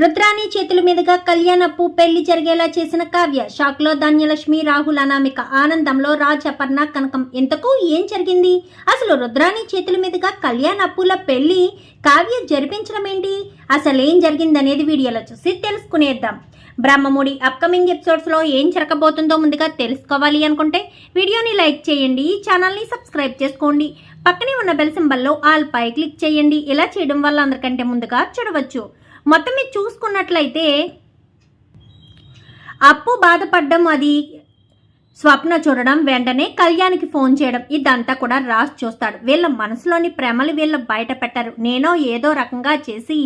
రుద్రాణి చేతుల మీదుగా కళ్యాణప్పు పెళ్ళి జరిగేలా చేసిన కావ్య షాక్లో ధాన్యలక్ష్మి రాహుల్ అనామిక ఆనందంలో రాజ్ అపర్ణ కనకం ఇంతకు ఏం జరిగింది? అసలు రుద్రాణి చేతుల మీదుగా కళ్యాణప్పుల పెళ్ళి కావ్య జరిపించడం ఏంటి? అసలు ఏం జరిగిందనేది వీడియోలో చూసి తెలుసుకునేద్దాం. బ్రహ్మముడి అప్కమింగ్ ఎపిసోడ్స్లో ఏం జరగబోతుందో ముందుగా తెలుసుకోవాలి అనుకుంటే వీడియోని లైక్ చేయండి ఈ ఛానల్ని సబ్స్క్రైబ్ చేసుకోండి. పక్కనే ఉన్న బెల్ సింబల్లో ఆల్ పై క్లిక్ చేయండి. ఇలా చేయడం వల్ల అందరికంటే ముందుగా చూడవచ్చు. మొత్తం మీరు చూసుకున్నట్లయితే అప్పు బాధపడడం అది స్వప్న చూడడం వెంటనే కళ్యాణ్కి ఫోన్ చేయడం ఇదంతా కూడా రాజ్ చూస్తాడు. వీళ్ళ మనసులోని ప్రేమలు వీళ్ళ బయట పెట్టారు. నేనో ఏదో రకంగా చేసి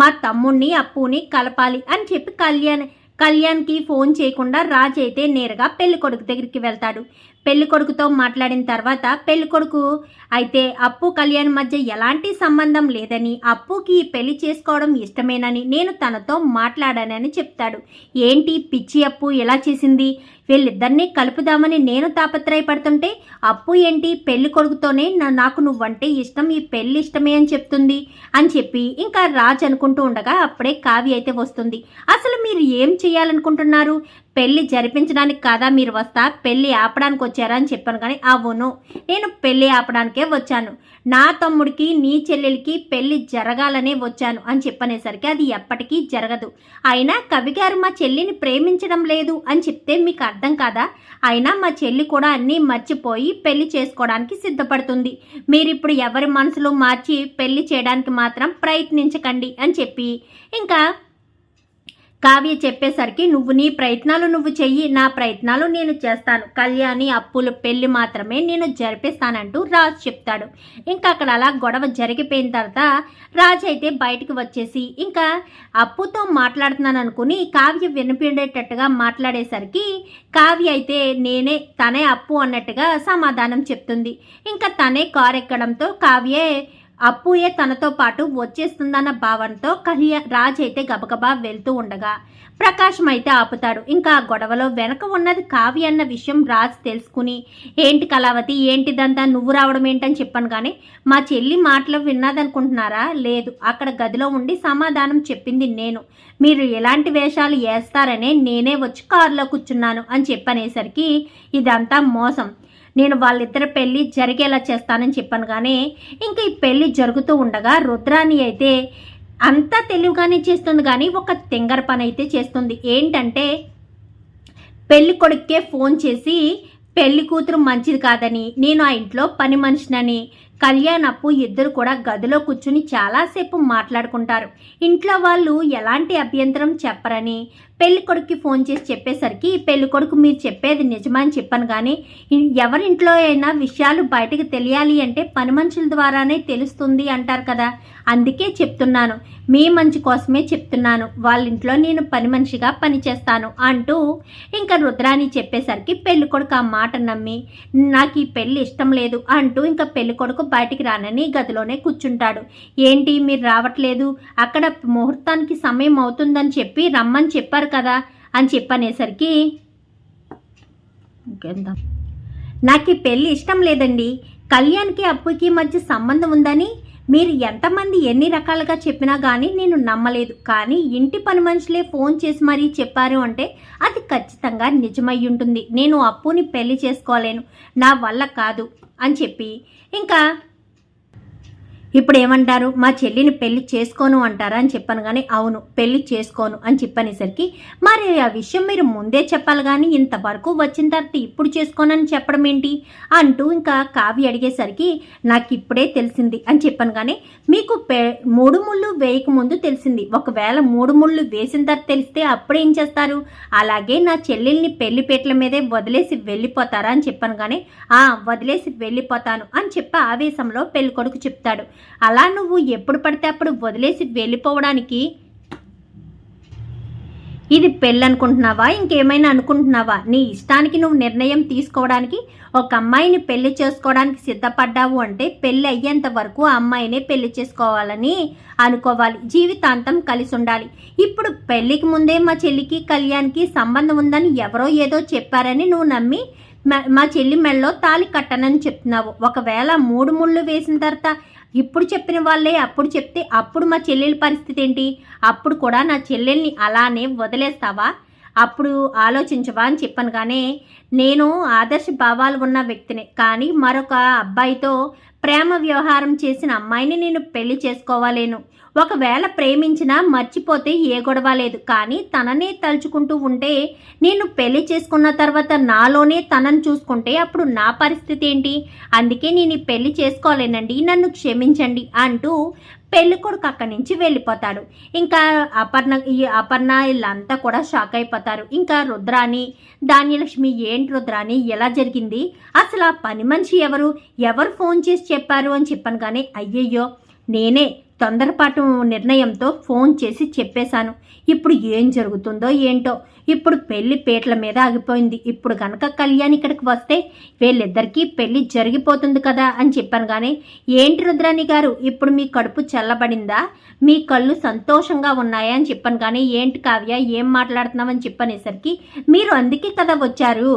మా తమ్ముణ్ణి అప్పుని కలపాలి అని చెప్పి కళ్యాణ్ కళ్యాణ్కి ఫోన్ చేయకుండా రాజ్ అయితే నేరుగా పెళ్ళి కొడుకు దగ్గరికి వెళ్తాడు. పెళ్ళికొడుకుతో మాట్లాడిన తర్వాత పెళ్ళికొడుకు అయితే అప్పు కళ్యాణ్ మధ్య ఎలాంటి సంబంధం లేదని అప్పుకి పెళ్ళి చేసుకోవడం ఇష్టమేనని నేను తనతో మాట్లాడానని చెప్తాడు. ఏంటి పిచ్చి అప్పు? ఎలా చేసింది? వీళ్ళిద్దరినీ కలుపుదామని నేను తాపత్రయపడుతుంటే అప్పు ఏంటి? పెళ్ళి కొడుకుతోనే నా- నాకు నువ్వంటే ఇష్టం ఈ పెళ్ళి ఇష్టమే అని చెప్తుంది అని చెప్పి ఇంకా రాజ్ అనుకుంటూ ఉండగా అప్పుడే కావ్య అయితే వస్తుంది. అసలు మీరు ఏం చేయాలనుకుంటున్నారు? పెళ్ళి జరిపించడానికి కాదా మీరు వస్తా పెళ్ళి ఆపడానికి వచ్చారా అని చెప్పాను కానీ అవును నేను పెళ్ళి ఆపడానికే వచ్చాను. నా తమ్ముడికి నీ చెల్లెలికి పెళ్ళి జరగాలనే వచ్చాను అని చెప్పనేసరికి అది ఎప్పటికీ జరగదు. అయినా కవి గారు మా చెల్లిని ప్రేమించడం లేదు అని చెప్తే మీకు అర్థం కాదా? అయినా మా చెల్లి కూడా అన్నీ మర్చిపోయి పెళ్ళి చేసుకోవడానికి సిద్ధపడుతుంది. మీరు ఇప్పుడు ఎవరి మనసులో మార్చి పెళ్ళి చేయడానికి మాత్రం ప్రయత్నించకండి అని చెప్పి. ఇంకా కావ్య చెప్పేసరికి నువ్వు నీ ప్రయత్నాలు నువ్వు చెయ్యి నా ప్రయత్నాలు నేను చేస్తాను. కళ్యాణి అప్పులు పెళ్ళి మాత్రమే నేను జరిపిస్తానంటూ రాజ్ చెప్తాడు. ఇంకా అక్కడ అలా గొడవ జరిగిపోయిన తర్వాత రాజ్ అయితే బయటికి వచ్చేసి ఇంకా అప్పుతో మాట్లాడుతున్నాను అనుకుని కావ్య వినిపిండేటట్టుగా మాట్లాడేసరికి కావ్య అయితే నేనే తనే అప్పు అన్నట్టుగా సమాధానం చెప్తుంది. ఇంకా తనే కారు ఎక్కడంతో కావ్యే అప్పుయే తనతో పాటు వచ్చేస్తుందన్న భావనతో కళ్యాణ్ రాజ్ అయితే గబగబా వెళ్తూ ఉండగా ప్రకాశం అయితే ఆపుతాడు. ఇంకా గొడవలో వెనక ఉన్నది కావ్య అన్న విషయం రాజ్ తెలుసుకుని ఏంటి కళావతి? ఏంటిదంతా నువ్వు రావడం ఏంటని చెప్పాను కానీ మా చెల్లి మాటలు విన్నదనుకుంటున్నారా? లేదు. అక్కడ గదిలో ఉండి సమాధానం చెప్పింది నేను. మీరు ఎలాంటి వేషాలు వేస్తారనే నేనే వచ్చి కారులో కూర్చున్నాను అని చెప్పనేసరికి ఇదంతా మోసం. నేను వాళ్ళిద్దరి పెళ్ళి జరిగేలా చేస్తానని చెప్పాను కానీ ఇంకా ఈ పెళ్ళి జరుగుతూ ఉండగా రుద్రాని అయితే అంతా తెలివిగానే చేస్తుంది కానీ ఒక తెంగర పని అయితే చేస్తుంది. ఏంటంటే పెళ్ళి కొడుక్కే ఫోన్ చేసి పెళ్ళి కూతురు మంచిది కాదని నేను ఆ ఇంట్లో పని మనిషినని కళ్యాణప్పు ఇద్దరు కూడా గదిలో కూర్చుని చాలాసేపు మాట్లాడుకుంటారు. ఇంట్లో వాళ్ళు ఎలాంటి అభ్యంతరం చెప్పరని పెళ్ళి కొడుక్కి ఫోన్ చేసి చెప్పేసరికి పెళ్ళి కొడుకు మీరు చెప్పేది నిజమని చెప్పాను కానీ ఎవరింట్లో అయినా విషయాలు బయటకు తెలియాలి అంటే పని మనుషుల ద్వారానే తెలుస్తుంది అంటారు కదా. అందుకే చెప్తున్నాను. మీ మంచి కోసమే చెప్తున్నాను. వాళ్ళ ఇంట్లో నేను పని మనిషిగా పనిచేస్తాను అంటూ ఇంకా రుద్రాని చెప్పేసరికి పెళ్ళి కొడుకు ఆ మాట నమ్మి నాకు ఈ పెళ్ళి ఇష్టం లేదు అంటూ ఇంకా పెళ్ళి కొడుకు బయటికి రానని గదిలోనే కూర్చుంటాడు. ఏంటి మీరు రావట్లేదు? అక్కడ ముహూర్తానికి సమయం అవుతుందని చెప్పి రమ్మని చెప్పారు కదా అని చెప్పనేసరికి నాకు ఈ పెళ్ళి ఇష్టం లేదండి. కళ్యాణ్కి అప్పుకి మధ్య సంబంధం ఉందని మీరు ఎంతమంది ఎన్ని రకాలుగా చెప్పినా కానీ నేను నమ్మలేదు. కానీ ఇంటి పని మనుషులే ఫోన్ చేసి మరీ చెప్పారు అంటే అది ఖచ్చితంగా నిజమై ఉంటుంది. నేను అప్పుని పెళ్ళి చేసుకోలేను. నా వల్ల కాదు అని చెప్పి ఇంకా ఇప్పుడు ఏమంటారు మా చెల్లిని పెళ్ళి చేసుకోను అంటారా అని చెప్పాను కానీ అవును పెళ్ళి చేసుకోను అని చెప్పనేసరికి మరి ఆ విషయం మీరు ముందే చెప్పాలి కానీ ఇంతవరకు వచ్చిన తర్వాత ఇప్పుడు చేసుకోనని చెప్పడం ఏంటి? అంటూ ఇంకా కావి అడిగేసరికి నాకు ఇప్పుడే తెలిసింది అని చెప్పాను కానీ మీకు పె మూడు ముళ్ళు వేయక ముందు తెలిసింది. ఒకవేళ మూడు ముళ్ళు వేసిన తర్వాత తెలిస్తే అప్పుడు ఏం చేస్తారు? అలాగే నా చెల్లెల్ని పెళ్ళి పీటల మీదే వదిలేసి వెళ్ళిపోతారా? అని చెప్పాను కానీ ఆ వదిలేసి వెళ్ళిపోతాను అని చెప్పి ఆవేశంలో పెళ్ళి కొడుకు చెప్తాడు. అలా నువ్వు ఎప్పుడు పడితే అప్పుడు వదిలేసి వెళ్ళిపోవడానికి ఇది పెళ్ళి అనుకుంటున్నావా ఇంకేమైనా అనుకుంటున్నావా? నీ ఇష్టానికి నువ్వు నిర్ణయం తీసుకోవడానికి ఒక అమ్మాయిని పెళ్ళి చేసుకోవడానికి సిద్ధపడ్డావు అంటే పెళ్ళి అయ్యేంత వరకు ఆ అమ్మాయినే పెళ్ళి చేసుకోవాలని అనుకోవాలి. జీవితాంతం కలిసి ఉండాలి. ఇప్పుడు పెళ్ళికి ముందే మా చెల్లికి కళ్యాణ్కి సంబంధం ఉందని ఎవరో ఏదో చెప్పారని నువ్వు నమ్మి మా చెల్లి మెళ్ళలో తాలి కట్టనని చెప్తున్నావు. ఒకవేళ మూడు ముళ్ళు వేసిన తర్వాత ఇప్పుడు చెప్పిన వాళ్ళే అప్పుడు చెప్తే అప్పుడు మా చెల్లెల పరిస్థితి ఏంటి? అప్పుడు కూడా నా చెల్లెల్ని అలానే వదిలేస్తావా? అప్పుడు ఆలోచించవా అని చెప్పాను కానీ నేను ఆదర్శ భావాలు ఉన్న వ్యక్తిని. కానీ మరొక అబ్బాయితో ప్రేమ వ్యవహారం చేసిన అమ్మాయిని నేను పెళ్ళి చేసుకోవాలేను. ఒకవేళ ప్రేమించినా మర్చిపోతే ఏ గొడవ లేదు. కానీ తననే తలుచుకుంటూ ఉంటే నేను పెళ్ళి చేసుకున్న తర్వాత నాలోనే తనను చూసుకుంటే అప్పుడు నా పరిస్థితి ఏంటి? అందుకే నేను పెళ్ళి చేసుకోలేనండి. నన్ను క్షమించండి అంటూ పెళ్ళికొడుకు అక్కడి నుంచి వెళ్ళిపోతాడు. ఇంకా అపర్ణ ఈ అపర్ణ వీళ్ళంతా కూడా షాక్ అయిపోతారు. ఇంకా రుద్రాని ధాన్యలక్ష్మి ఏంటి రుద్రాని ఎలా జరిగింది? అసలు ఆ పని మనిషి ఎవరు? ఎవరు ఫోన్ చేసి చెప్పారు అని చెప్పాను కానీ అయ్యయ్యో నేనే తొందరపాటు నిర్ణయంతో ఫోన్ చేసి చెప్పేశాను. ఇప్పుడు ఏం జరుగుతుందో ఏంటో ఇప్పుడు పెళ్ళి పీటల మీద ఆగిపోయింది. ఇప్పుడు కనుక కళ్యాణ్ ఇక్కడికి వస్తే వీళ్ళిద్దరికీ పెళ్ళి జరిగిపోతుంది కదా అని చెప్పాను కానీ ఏంటి రుద్రాణి గారు? ఇప్పుడు మీ కడుపు చల్లబడిందా? మీ కళ్ళు సంతోషంగా ఉన్నాయా అని చెప్పాను కానీ ఏంటి కావ్య ఏం మాట్లాడుతున్నామని చెప్పనేసరికి మీరు అందుకే కదా వచ్చారు.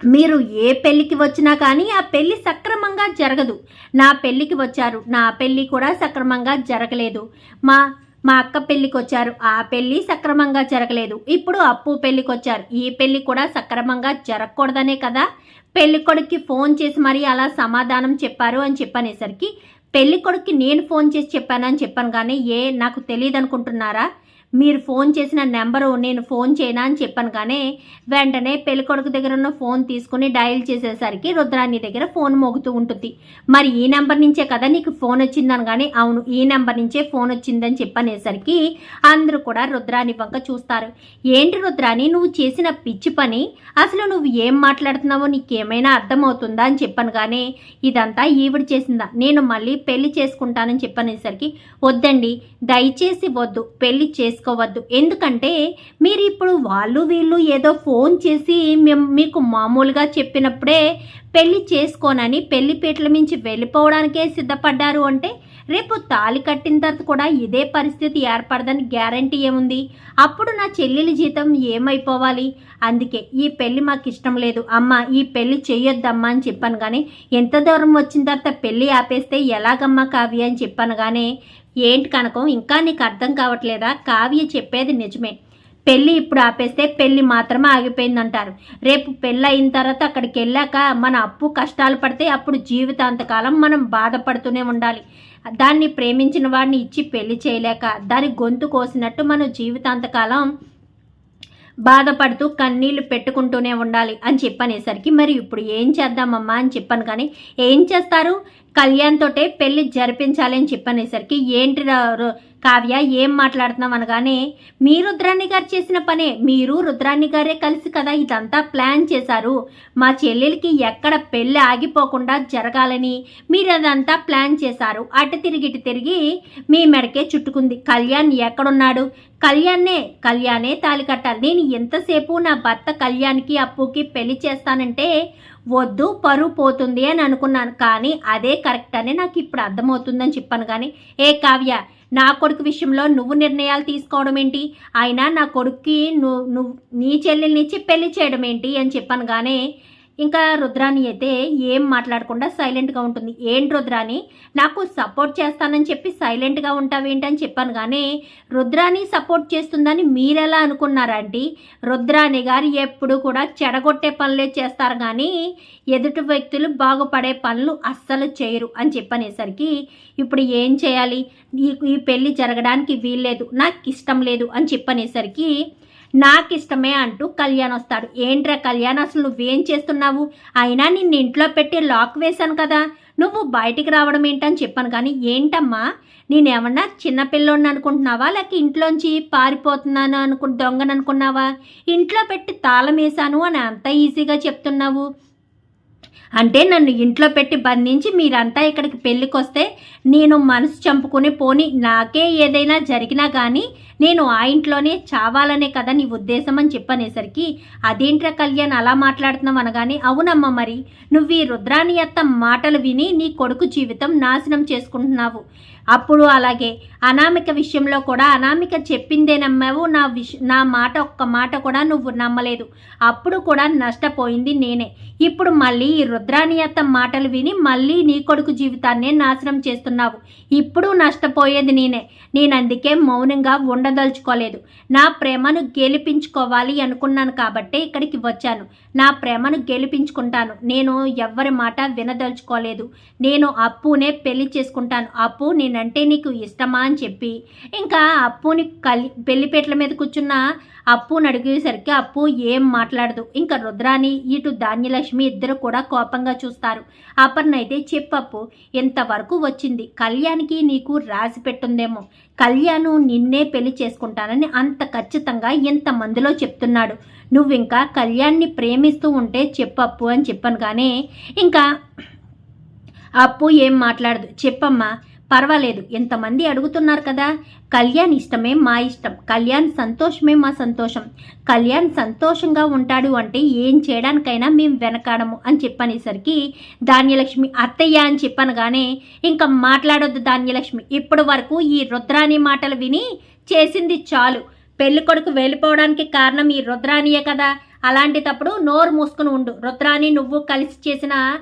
మీరు ఏ పెళ్ళికి వచ్చినా కానీ ఆ పెళ్ళి సక్రమంగా జరగదు. నా పెళ్ళికి వచ్చారు. నా పెళ్ళి కూడా సక్రమంగా జరగలేదు. మా మా అక్క పెళ్ళికొచ్చారు. ఆ పెళ్ళి సక్రమంగా జరగలేదు. ఇప్పుడు అప్పు పెళ్ళికొచ్చారు. ఈ పెళ్ళి కూడా సక్రమంగా జరగకూడదనే కదా? పెళ్ళి కొడుక్కి ఫోన్ చేసి మరీ అలా సమాధానం చెప్పారు అని చెప్పనేసరికి పెళ్ళి కొడుక్కి నేను ఫోన్ చేసి చెప్పానని చెప్పాను కానీ ఏ నాకు తెలియదు అనుకుంటున్నారా మీరు ఫోన్ చేసిన నెంబరు నేను ఫోన్ చేయనా అని చెప్పాను కానీ వెంటనే పెళ్ళికొడుకు దగ్గర ఉన్న ఫోన్ తీసుకుని డయల్ చేసేసరికి రుద్రాణి దగ్గర ఫోన్ మోగుతూ ఉంటుంది. మరి ఈ నెంబర్ నుంచే కదా నీకు ఫోన్ వచ్చిందని కానీ అవును ఈ నెంబర్ నుంచే ఫోన్ వచ్చిందని చెప్పనేసరికి అందరూ కూడా రుద్రాణి వంక చూస్తారు. ఏంటి రుద్రాణి నువ్వు చేసిన పిచ్చి పని? అసలు నువ్వు ఏం మాట్లాడుతున్నావో నీకేమైనా అర్థమవుతుందా అని చెప్పాను కానీ ఇదంతా ఈవిడ చేసిందా. నేను మళ్ళీ పెళ్ళి చేసుకుంటానని చెప్పనేసరికి వద్దండి దయచేసి వద్దు పెళ్ళి చేసుకోవద్దు. ఎందుకంటే మీరు ఇప్పుడు వాళ్ళు వీళ్ళు ఏదో ఫోన్ చేసి మేము మీకు మామూలుగా చెప్పినప్పుడే పెళ్ళి చేసుకోనని పెళ్ళి పీటల మించి వెళ్ళిపోవడానికే సిద్ధపడ్డారు అంటే రేపు తాళి కట్టిన తర్వాత కూడా ఇదే పరిస్థితి ఏర్పడదని గ్యారంటీ ఏముంది? అప్పుడు నా చెల్లెలి జీతం ఏమైపోవాలి? అందుకే ఈ పెళ్ళి మాకు ఇష్టం లేదు. అమ్మ ఈ పెళ్ళి చెయ్యొద్దమ్మా అని చెప్పాను కానీ ఎంత దూరం వచ్చిన తర్వాత పెళ్ళి ఆపేస్తే ఎలాగమ్మా కావ్య అని చెప్పాను కానీ ఏంటి కనకం ఇంకా నీకు అర్థం కావట్లేదా? కావ్య చెప్పేది నిజమే. పెళ్ళి ఇప్పుడు ఆపేస్తే పెళ్ళి మాత్రమే ఆగిపోయిందంటారు. రేపు పెళ్ళి అయిన తర్వాత అక్కడికి వెళ్ళాక మన అప్పు కష్టాలు పడితే అప్పుడు జీవితాంతకాలం మనం బాధపడుతూనే ఉండాలి. దాన్ని ప్రేమించిన వాడిని ఇచ్చి పెళ్ళి చేయలేక దాని గొంతు కోసినట్టు మనం జీవితాంతకాలం బాధపడుతూ కన్నీళ్ళు పెట్టుకుంటూనే ఉండాలి అని చెప్పనేసరికి మరి ఇప్పుడు ఏం చేద్దామమ్మా? అని చెప్పాను కానీ ఏం చేస్తారు? కళ్యాణ్ తోటే పెళ్ళి జరిపించాలని చెప్పనేసరికి ఏంటి రా- కావ్య ఏం మాట్లాడుతున్నాం అనగానే మీ రుద్రాణి గారు చేసిన పనే మీరు రుద్రాణి గారే కలిసి కదా ఇదంతా ప్లాన్ చేశారు. మా చెల్లెలకి ఎక్కడ పెళ్ళి ఆగిపోకుండా జరగాలని మీరు అదంతా ప్లాన్ చేశారు. అటు తిరిగి ఇటు తిరిగి మీ మెడకే చుట్టుకుంది. కళ్యాణ్ ఎక్కడున్నాడు? కళ్యాణ్నే కళ్యాణే తాలి కట్టాలి. నేను ఎంతసేపు నా భర్త కళ్యాణ్కి అప్పుకి పెళ్ళి చేస్తానంటే వద్దు పరువు పోతుంది అని అనుకున్నాను కానీ అదే కరెక్ట్ అని నాకు ఇప్పుడు అర్థమవుతుందని చెప్పాను కానీ ఏ కావ్య నా కొడుకు విషయంలో నువ్వు నిర్ణయాలు తీసుకోవడం ఏంటి? అయినా నా కొడుక్కి నువ్వు నువ్వు నీ చెల్లెల్నిచ్చి పెళ్ళి చేయడం ఏంటి అని చెప్పాను కానీ ఇంకా రుద్రాణి అయితే ఏం మాట్లాడకుండా సైలెంట్గా ఉంటుంది. ఏంటి రుద్రాణి? నాకు సపోర్ట్ చేస్తానని చెప్పి సైలెంట్గా ఉంటావేంటని చెప్పాను కానీ రుద్రాణి సపోర్ట్ చేస్తుందని మీరెలా అనుకున్నారంటే రుద్రాణి గారు ఎప్పుడు కూడా చెడగొట్టే పనులే చేస్తారు కానీ ఎదుటి వ్యక్తులు బాగుపడే పనులు అస్సలు చేయరు అని చెప్పనేసరికి ఇప్పుడు ఏం చేయాలి? ఈ ఈ పెళ్ళి జరగడానికి వీల్లేదు నాకు ఇష్టం లేదు అని చెప్పనేసరికి నాకు ఇష్టమే అంటూ కళ్యాణ్ వస్తాడు. ఏంట్రా కళ్యాణ్ అసలు నువ్వేం చేస్తున్నావు? అయినా నిన్ను ఇంట్లో పెట్టి లాక్ వేశాను కదా. నువ్వు బయటికి రావడం ఏంటని చెప్పాను కానీ ఏంటమ్మా? నేనేమన్నా చిన్నపిల్లోడిని అనుకుంటున్నావా? లేక ఇంట్లోంచి పారిపోతున్నాను అనుకు దొంగను అనుకున్నావా ఇంట్లో పెట్టి తాళం వేశాను అని అంత ఈజీగా చెప్తున్నావు. అంటే నన్ను ఇంట్లో పెట్టి బంధించి మీరంతా ఇక్కడికి పెళ్ళికొస్తే నేను మనసు చంపుకుని పోని నాకే ఏదైనా జరిగినా కానీ నేను ఆ ఇంట్లోనే చావాలనే కదా నీ ఉద్దేశం అని చెప్పనేసరికి అదేంట్రా కళ్యాణ్ అలా మాట్లాడుతున్నావు అనగానే అవునమ్మా మరి నువ్వు ఈ రుద్రాణి అత్త మాటలు విని నీ కొడుకు జీవితం నాశనం చేసుకుంటున్నావు. అప్పుడు అలాగే అనామిక విషయంలో కూడా అనామిక చెప్పిందే నమ్మావు. నా విష నా మాట ఒక్క మాట కూడా నువ్వు నమ్మలేదు. అప్పుడు కూడా నష్టపోయింది నేనే. ఇప్పుడు మళ్ళీ ఈ రుద్రాణియత్త మాటలు విని మళ్ళీ నీ కొడుకు జీవితాన్నే నాశనం చేస్తున్నావు. ఇప్పుడు నష్టపోయేది నేనే. నేను అందుకే మౌనంగా ఉండదలుచుకోలేదు. నా ప్రేమను గెలిపించుకోవాలి అనుకున్నాను కాబట్టే ఇక్కడికి వచ్చాను. నా ప్రేమను గెలిపించుకుంటాను. నేను ఎవ్వరి మాట వినదలుచుకోలేదు. నేను అప్పునే పెళ్ళి చేసుకుంటాను. అప్పు నేను నేనంటే నీకు ఇష్టమా అని చెప్పి. ఇంకా అప్పుని కలి పెళ్ళిపేట్ల మీద కూర్చున్న అప్పుని అడిగేసరికి అప్పు ఏం మాట్లాడదు. ఇంకా రుద్రాని ఇటు ధాన్యలక్ష్మి ఇద్దరు కూడా కోపంగా చూస్తారు. అపర్ణ అయితే చెప్పప్పు ఇంతవరకు వచ్చింది? కళ్యాణ్కి నీకు రాసి పెట్టుందేమో. కళ్యాణ్ నిన్నే పెళ్ళి చేసుకుంటానని అంత ఖచ్చితంగా ఇంతమందిలో చెప్తున్నాడు. నువ్వు ఇంకా కళ్యాణ్ని ప్రేమిస్తూ ఉంటే చెప్పప్పు అని చెప్పాను కానీ ఇంకా అప్పు ఏం మాట్లాడదు. చెప్పమ్మా పర్వాలేదు ఎంతమంది అడుగుతున్నారు కదా? కళ్యాణ్ ఇష్టమే మా ఇష్టం. కళ్యాణ్ సంతోషమే మా సంతోషం. కళ్యాణ్ సంతోషంగా ఉంటాడు అంటే ఏం చేయడానికైనా మేము వెనకాడము అని చెప్పనేసరికి ధాన్యలక్ష్మి అత్తయ్య అని చెప్పనగానే ఇంకా మాట్లాడొద్దు ధాన్యలక్ష్మి. ఇప్పటి వరకు ఈ రుద్రాని మాటలు విని చేసింది చాలు. పెళ్ళి కొడుకు వెళ్ళిపోవడానికి కారణం ఈ రుద్రానియే కదా. అలాంటి తప్పుడు నోరు మూసుకుని ఉండు. రుద్రాని నువ్వు కలిసి చేసిన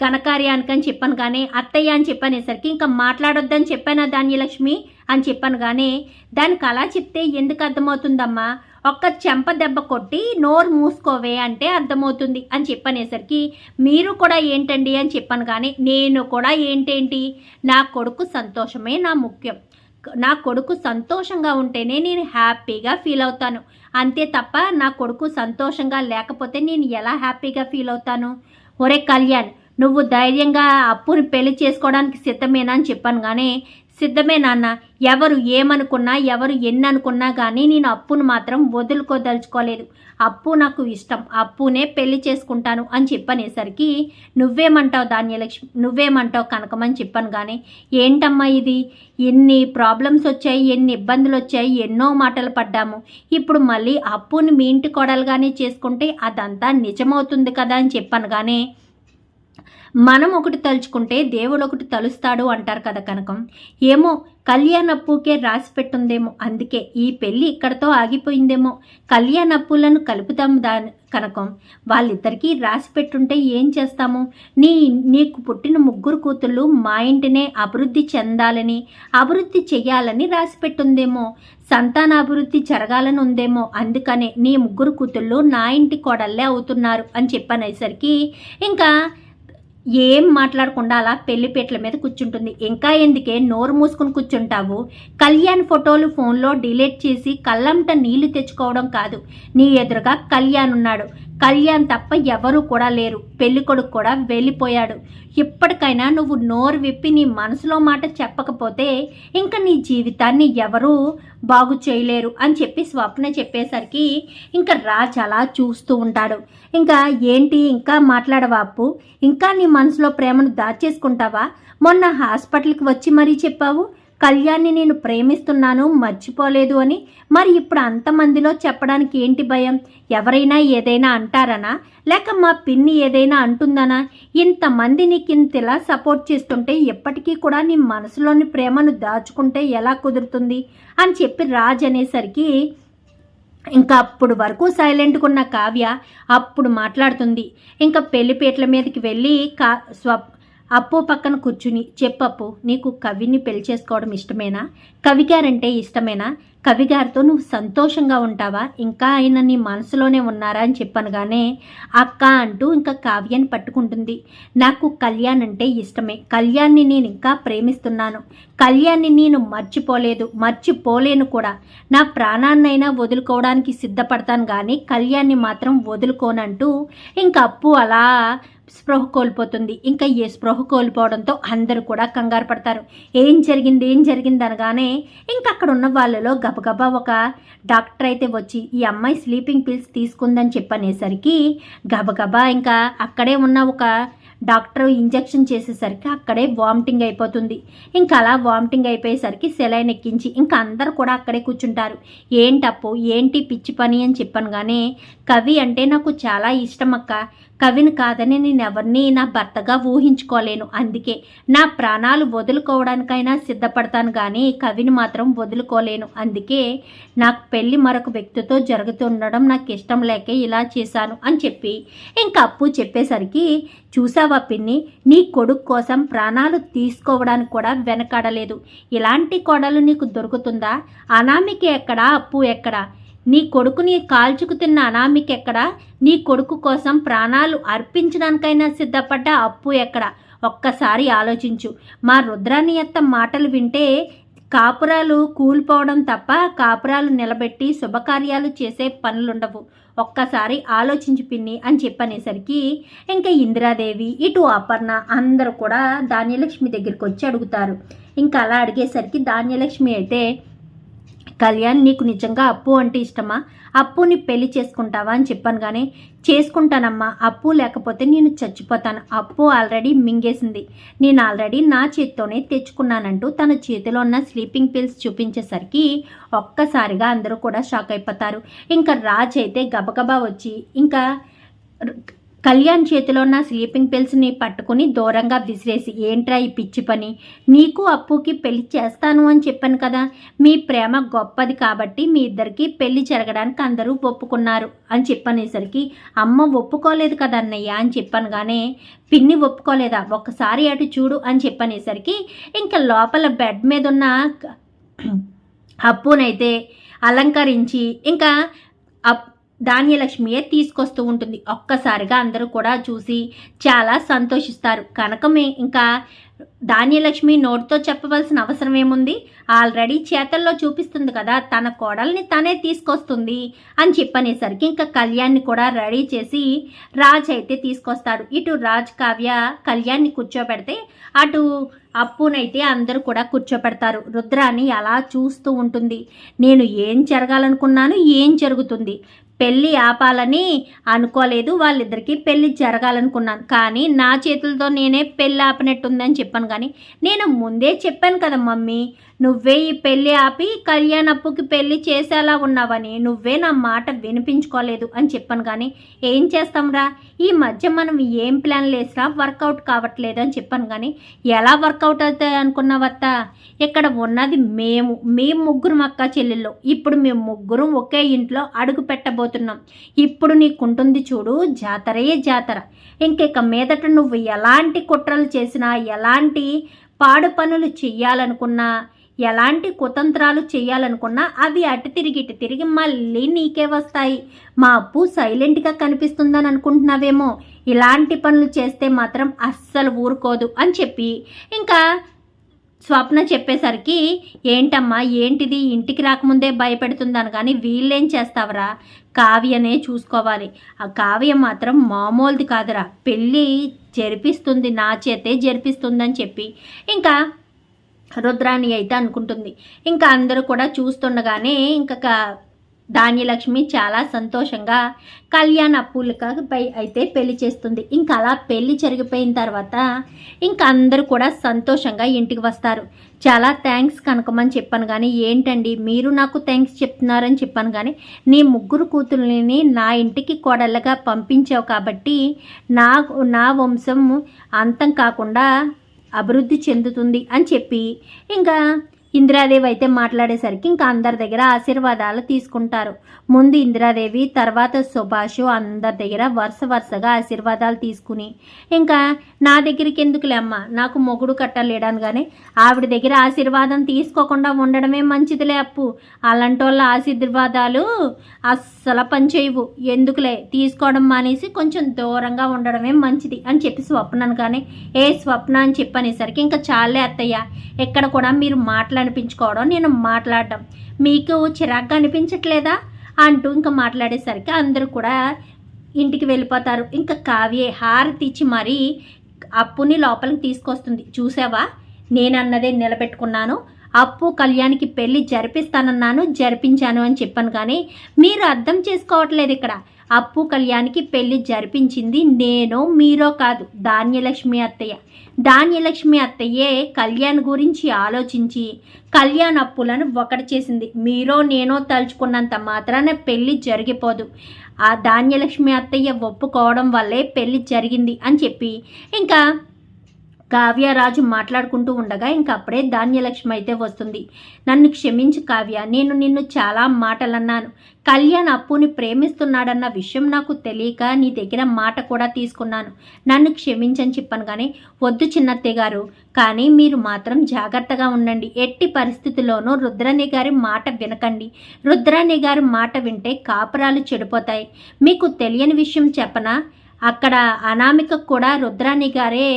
ఘనకార్యానికి అని చెప్పాను కానీ అత్తయ్య అని చెప్పనేసరికి ఇంకా మాట్లాడొద్దని చెప్పానా ధాన్యలక్ష్మి అని చెప్పాను కానీ దానికి అలా చెప్తే ఎందుకు అర్థమవుతుందమ్మా? ఒక్క చెంప దెబ్బ కొట్టి నోరు మూసుకోవే అంటే అర్థమవుతుంది అని చెప్పనేసరికి మీరు కూడా ఏంటండి అని చెప్పాను కానీ నేను కూడా ఏంటేంటి? నా కొడుకు సంతోషమే నా ముఖ్యం. నా కొడుకు సంతోషంగా ఉంటేనే నేను హ్యాపీగా ఫీల్ అవుతాను. అంతే తప్ప నా కొడుకు సంతోషంగా లేకపోతే నేను ఎలా హ్యాపీగా ఫీల్ అవుతాను? ఒరే కళ్యాణ్ నువ్వు ధైర్యంగా అప్పుని పెళ్ళి చేసుకోవడానికి సిద్ధమేనా అని చెప్పాను కానీ సిద్ధమే నాన్న. ఎవరు ఏమనుకున్నా ఎవరు ఎన్ని అనుకున్నా కానీ నేను అప్పును మాత్రం వదులుకోదలుచుకోలేదు. అప్పు నాకు ఇష్టం. అప్పునే పెళ్ళి చేసుకుంటాను అని చెప్పనేసరికి నువ్వేమంటావు ధాన్యలక్ష్మి? నువ్వేమంటావు కనకమని చెప్పాను కానీ ఏంటమ్మా ఇది? ఎన్ని ప్రాబ్లమ్స్ వచ్చాయి ఎన్ని ఇబ్బందులు వచ్చాయి ఎన్నో మాటలు పడ్డాము. ఇప్పుడు మళ్ళీ అప్పుని మీ ఇంటి కోడలుగానే చేసుకుంటే అదంతా నిజమవుతుంది కదా అని చెప్పాను కానీ మనం ఒకటి తలుచుకుంటే దేవుడు ఒకటి తలుస్తాడు అంటారు కదా కనకం. ఏమో కళ్యాణప్పుకే రాసి పెట్టుందేమో అందుకే ఈ పెళ్ళి ఇక్కడతో ఆగిపోయిందేమో. కళ్యాణప్పులను కలుపుతాము కలుపుతాం దా కనకం. వాళ్ళిద్దరికీ రాసి పెట్టుంటే ఏం చేస్తాము? నీ నీకు పుట్టిన ముగ్గురు కూతుళ్ళు మా ఇంటినే అభివృద్ధి చెందాలని అభివృద్ధి చెయ్యాలని రాసి పెట్టుందేమో. సంతాన అభివృద్ధి జరగాలని ఉందేమో అందుకనే నీ ముగ్గురు కూతుళ్ళు నా ఇంటి కోడళ్ళే అవుతున్నారు అని చెప్పనేసరికి ఇంకా ఏం మాట్లాడకుండా అలా పెళ్ళిపేటల మీద కూర్చుంటుంది. ఇంకా ఎందుకే? నోరు మూసుకుని కూర్చుంటావు? కళ్యాణ్ ఫోటోలు ఫోన్లో డిలీట్ చేసి కళ్ళంట నీళ్ళు తెచ్చుకోవడం కాదు. నీ ఎదురుగా కళ్యాణ్ ఉన్నాడు. కళ్యాణ్ తప్ప ఎవరు కూడా లేరు. పెళ్ళికొడుకు కూడా వెళ్ళిపోయాడు. ఇప్పటికైనా నువ్వు నోరు విప్పి నీ మనసులో మాట చెప్పకపోతే ఇంకా నీ జీవితాన్ని ఎవరూ బాగు చేయలేరు అని చెప్పి స్వప్న చెప్పేసరికి ఇంకా రాజ్ అలా చూస్తూ ఉంటాడు. ఇంకా ఏంటి? ఇంకా మాట్లాడవా అప్పు? ఇంకా నీ మనసులో ప్రేమను దాచేసుకుంటావా? మొన్న హాస్పిటల్కి వచ్చి మరీ చెప్పావు? కళ్యాణ్ని నేను ప్రేమిస్తున్నాను మర్చిపోలేదు అని. మరి ఇప్పుడు అంతమందిలో చెప్పడానికి ఏంటి భయం? ఎవరైనా ఏదైనా అంటారనా? లేక మా పిన్ని ఏదైనా అంటుందనా? ఇంతమంది నీకు ఇంతలా సపోర్ట్ చేస్తుంటే ఎప్పటికీ కూడా నీ మనసులోని ప్రేమను దాచుకుంటే ఎలా కుదురుతుంది? అని చెప్పి రాజ్ అనేసరికి ఇంకా అప్పుడు వరకు సైలెంట్గా ఉన్న కావ్య అప్పుడు మాట్లాడుతుంది. ఇంకా పెళ్ళిపేట్ల మీదకి వెళ్ళి కా స్వ అప్పు పక్కన కూర్చుని చెప్పప్పు నీకు కవిని పెళ్ళి చేసుకోవడం ఇష్టమేనా? కవికారంటే ఇష్టమేనా? కవిగారితో నువ్వు సంతోషంగా ఉంటావా? ఇంకా ఆయన నీ మనసులోనే ఉన్నారా అని చెప్పనగానే అక్క అంటూ ఇంకా కావ్యాన్ని పట్టుకుంటుంది. నాకు కళ్యాణ్ అంటే ఇష్టమే. కళ్యాణ్ని నేను ఇంకా ప్రేమిస్తున్నాను. కళ్యాణ్ని నేను మర్చిపోలేదు. మర్చిపోలేను కూడా. నా ప్రాణాన్నైనా వదులుకోవడానికి సిద్ధపడతాను కానీ కళ్యాణ్ని మాత్రం వదులుకోనంటూ ఇంకా అప్పు అలా స్పృహ కోల్పోతుంది. ఇంకా ఏ స్పృహ కోల్పోవడంతో అందరూ కూడా కంగారు పడతారు. ఏం జరిగింది? ఏం జరిగింది? అనగానే ఇంకా అక్కడ ఉన్న వాళ్ళలో గబగబా ఒక డాక్టర్ అయితే వచ్చి ఈ అమ్మాయి స్లీపింగ్ పిల్స్ తీసుకుందని చెప్పనేసరికి గబగబా ఇంకా అక్కడే ఉన్న ఒక డాక్టర్ ఇంజెక్షన్ చేసేసరికి అక్కడే వామిటింగ్ అయిపోతుంది. ఇంకా అలా వామిటింగ్ అయిపోయేసరికి సెలైన్ ఎక్కించి ఇంకా అందరు కూడా అక్కడే కూర్చుంటారు. ఏంటప్పు? ఏంటి పిచ్చి పని? అని చెప్పాను కానీ కవి అంటే నాకు చాలా ఇష్టం అక్క. కవిని కాదని నేను ఎవరిని నా భర్తగా ఊహించుకోలేను. అందుకే నా ప్రాణాలు వదులుకోవడానికైనా సిద్ధపడతాను కానీ కవిని మాత్రం వదులుకోలేను. అందుకే నాకు పెళ్ళి మరొక వ్యక్తితో జరుగుతుండడం నాకు ఇష్టం లేక ఇలా చేశాను అని చెప్పి ఇంకా అప్పు చెప్పేసరికి చూసావా పిన్ని నీ కొడుకు కోసం ప్రాణాలు తీసుకోవడానికి కూడా వెనకాడలేదు. ఇలాంటి కోడలు నీకు దొరుకుతుందా? అనామికి ఎక్కడా? అప్పు ఎక్కడా? నీ కొడుకుని కాల్చుకుతున్న తిన్న ఎక్కడ నీ కొడుకు కోసం ప్రాణాలు అర్పించడానికైనా సిద్ధపడ్డ అప్పు ఎక్కడ? ఒక్కసారి ఆలోచించు. మా రుద్రాని అత్త మాటలు వింటే కాపురాలు కూలిపోవడం తప్ప కాపురాలు నిలబెట్టి శుభకార్యాలు చేసే పనులుండవు. ఒక్కసారి ఆలోచించి పిన్ని అని చెప్పనేసరికి ఇంకా ఇందిరాదేవి ఇటు అపర్ణ అందరూ కూడా ధాన్యలక్ష్మి దగ్గరికి వచ్చి అడుగుతారు. ఇంకా అలా అడిగేసరికి ధాన్యలక్ష్మి అయితే కళ్యాణ్ నీకు నిజంగా అప్పు అంటే ఇష్టమా? అప్పుని పెళ్ళి చేసుకుంటావా అని చెప్పాను కానీ చేసుకుంటానమ్మా అప్పు లేకపోతే నేను చచ్చిపోతాను. అప్పు ఆల్రెడీ మింగేసింది. నేను ఆల్రెడీ నా చేతితోనే తెచ్చుకున్నానంటూ తన చేతిలో ఉన్న స్లీపింగ్ పిల్స్ చూపించేసరికి ఒక్కసారిగా అందరూ కూడా షాక్ అయిపోతారు. ఇంకా రాజ్ అయితే గబగబా వచ్చి ఇంకా కళ్యాణ్ చేతిలో ఉన్న స్లీపింగ్ పిల్స్ని పట్టుకుని దూరంగా విసిరేసి ఏంట్రా ఈ పిచ్చి పని? నీకు అప్పుకి పెళ్ళి చేస్తాను అని చెప్పాను కదా. మీ ప్రేమ గొప్పది కాబట్టి మీ ఇద్దరికి పెళ్ళి జరగడానికి అందరూ ఒప్పుకున్నారు అని చెప్పనేసరికి అమ్మ ఒప్పుకోలేదు కదా అన్నయ్య అని చెప్పాను కానీ పిన్ని ఒప్పుకోలేదా? ఒక్కసారి అటు చూడు అని చెప్పనేసరికి ఇంకా లోపల బెడ్ మీద ఉన్న అప్పునైతే అలంకరించి ఇంకా అప్ ధాన్యలక్ష్మియే తీసుకొస్తూ ఉంటుంది. ఒక్కసారిగా అందరూ కూడా చూసి చాలా సంతోషిస్తారు. కనకమే ఇంకా ధాన్యలక్ష్మి నోటితో చెప్పవలసిన అవసరం ఏముంది? ఆల్రెడీ చేతల్లో చూపిస్తుంది కదా తన కోడల్ని తనే తీసుకొస్తుంది అని చెప్పనేసరికి ఇంకా కళ్యాణ్ని కూడా రెడీ చేసి రాజ్ అయితే తీసుకొస్తాడు. ఇటు రాజ్ కావ్య కళ్యాణ్ని కూర్చోబెడితే అటు అప్పునైతే అందరూ కూడా కూర్చోపెడతారు రుద్రాని అలా చూస్తూ ఉంటుంది. నేను ఏం జరగాలనుకున్నాను ఏం జరుగుతుంది? పెళ్ళి ఆపాలని అనుకోలేదు. వాళ్ళిద్దరికీ పెళ్ళి జరగాలనుకున్నాను. కానీ నా చేతులతో నేనే పెళ్ళి ఆపినట్టుందని చెప్పాను. కానీ నేను ముందే చెప్పాను కదా మమ్మీ నువ్వే ఈ పెళ్ళి ఆపి కళ్యాణ్ అప్పుకి పెళ్ళి చేసేలా ఉన్నావని నువ్వే నా మాట వినిపించుకోలేదు అని చెప్పాను కానీ ఏం చేస్తాంరా? ఈ మధ్య మనం ఏం ప్లాన్ లేసినా వర్కౌట్ కావట్లేదు అని చెప్పాను కానీ ఎలా వర్కౌట్ అవుతాయి అనుకున్నావత్త ఇక్కడ ఉన్నది మేము మేము ముగ్గురు అక్క చెల్లెళ్ళు. ఇప్పుడు మేము ముగ్గురం ఒకే ఇంట్లో అడుగు పెట్టబోతున్నాం. ఇప్పుడు నీకుంటుంది చూడు జాతరే జాతర. ఇంకెక మీదట నువ్వు ఎలాంటి కుట్రలు చేసినా ఎలాంటి పాడు పనులు చెయ్యాలనుకున్నా ఎలాంటి కుతంత్రాలు చేయాలనుకున్నా అవి అటు తిరిగి ఇటు తిరిగి మళ్ళీ నీకే వస్తాయి. మా అప్పు సైలెంట్గా కనిపిస్తుందని అనుకుంటున్నావేమో. ఇలాంటి పనులు చేస్తే మాత్రం అస్సలు ఊరుకోదు అని చెప్పి ఇంకా స్వప్న చెప్పేసరికి ఏంటమ్మా ఏంటిది? ఇంటికి రాకముందే భయపెడుతుందని కానీ వీళ్ళేం చేస్తావరా? కావ్యనే చూసుకోవాలి. ఆ కావ్య మాత్రం మామూలుది కాదురా. పెళ్ళి జరిపిస్తుంది నా చేతే జరిపిస్తుందని చెప్పి. ఇంకా రుద్రాణి అయితే అనుకుంటుంది. ఇంకా అందరూ కూడా చూస్తుండగానే ఇంకా ధాన్యలక్ష్మి చాలా సంతోషంగా కళ్యాణ పూలకపై పై అయితే పెళ్ళి చేస్తుంది. ఇంకా అలా పెళ్ళి జరిగిపోయిన తర్వాత ఇంకా అందరూ కూడా సంతోషంగా ఇంటికి వస్తారు. చాలా థ్యాంక్స్ కనకమని చెప్పాను కానీ ఏంటండి మీరు నాకు థ్యాంక్స్ చెప్తున్నారని చెప్పాను కానీ నీ ముగ్గురు కూతుర్ని నా ఇంటికి కోడళ్ళగా పంపించావు కాబట్టి నా నా వంశం అంతం కాకుండా అభివృద్ధి చెందుతుంది అని చెప్పి ఇంకా ఇందిరాదేవి అయితే మాట్లాడేసరికి ఇంకా అందరి దగ్గర ఆశీర్వాదాలు తీసుకుంటారు. ముందు ఇందిరాదేవి తర్వాత సుభాష్ అందరి దగ్గర వరుస వరుసగా ఆశీర్వాదాలు తీసుకుని ఇంకా నా దగ్గరికి ఎందుకులే అమ్మ? నాకు మొగుడు కట్టలేడాను కానీ ఆవిడ దగ్గర ఆశీర్వాదం తీసుకోకుండా ఉండడమే మంచిదిలే అప్పు. అలాంటి వాళ్ళ ఆశీర్వాదాలు అస్సలు పనిచేయవు. ఎందుకులే? తీసుకోవడం మానేసి కొంచెం దూరంగా ఉండడమే మంచిది అని చెప్పి స్వప్నను కానీ ఏ స్వప్న అని చెప్పనేసరికి ఇంకా చాలే అత్తయ్య. ఎక్కడ కూడా మీరు అనిపించుకోవడం నేను మాట్లాడడం. మీకు చిరాగ్గా అనిపించట్లేదా? అంటూ ఇంకా మాట్లాడేసరికి అందరూ కూడా ఇంటికి వెళ్ళిపోతారు. ఇంకా కావ్యే హారతి ఇచ్చి మరీ అప్పుని లోపలికి తీసుకొస్తుంది. చూసావా? నేనన్నదే నిలబెట్టుకున్నాను. అప్పు కళ్యాణ్కి పెళ్ళి జరిపిస్తానన్నాను జరిపించాను అని చెప్పాను కానీ మీరు అర్థం చేసుకోవట్లేదు ఇక్కడ. అప్పు కళ్యాణ్కి పెళ్ళి జరిపించింది నేనో మీరో కాదు ధాన్యలక్ష్మి అత్తయ్య. ధాన్యలక్ష్మి అత్తయ్యే కళ్యాణ్ గురించి ఆలోచించి కళ్యాణ్ అప్పులను ఒకటి చేసింది. మీరో నేనో తలుచుకున్నంత మాత్రాన పెళ్ళి జరిగిపోదు. ఆ ధాన్యలక్ష్మి అత్తయ్య ఒప్పుకోవడం వల్లే పెళ్ళి జరిగింది అని చెప్పి. ఇంకా కావ్యరాజు మాట్లాడుకుంటూ ఉండగా ఇంక అప్పుడే ధాన్యలక్ష్మి అయితే వస్తుంది. నన్ను క్షమించు కావ్య నేను నిన్ను చాలా మాటలన్నాను. కళ్యాణ్ అప్పుని ప్రేమిస్తున్నాడన్న విషయం నాకు తెలియక నీ దగ్గర మాట కూడా తీసుకున్నాను. నన్ను క్షమించని చెప్పాను కానీ వద్దు చిన్నత్తయ్య గారు కానీ మీరు మాత్రం జాగ్రత్తగా ఉండండి. ఎట్టి పరిస్థితుల్లోనూ రుద్రాణి గారి మాట వినకండి. రుద్రాణి గారి మాట వింటే కాపురాలు చెడిపోతాయి. మీకు తెలియని విషయం చెప్పనా? అక్కడ అనామిక కూడా రుద్రాణి గారే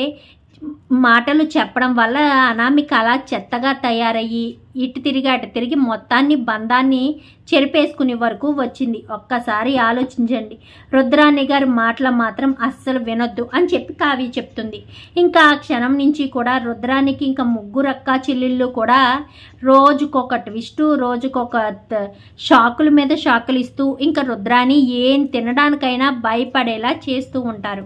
మాటలు చెప్పడం వల్ల అనామిక అలా చెత్తగా తయారయ్యి ఇటు తిరిగి అటు తిరిగి మొత్తాన్ని బంధాన్ని చెరిపేసుకునే వరకు వచ్చింది. ఒక్కసారి ఆలోచించండి. రుద్రాణి గారి మాటలు మాత్రం అస్సలు వినొద్దు అని చెప్పి కావ్య చెప్తుంది. ఇంకా ఆ క్షణం నుంచి కూడా రుద్రానికి ఇంకా ముగ్గురు అక్క చెల్లెళ్ళు కూడా రోజుకొక ట్విస్టు రోజుకొక షాకుల మీద షాకులు ఇస్తూ ఇంకా రుద్రాని ఏం తినడానికైనా భయపడేలా చేస్తూ ఉంటారు.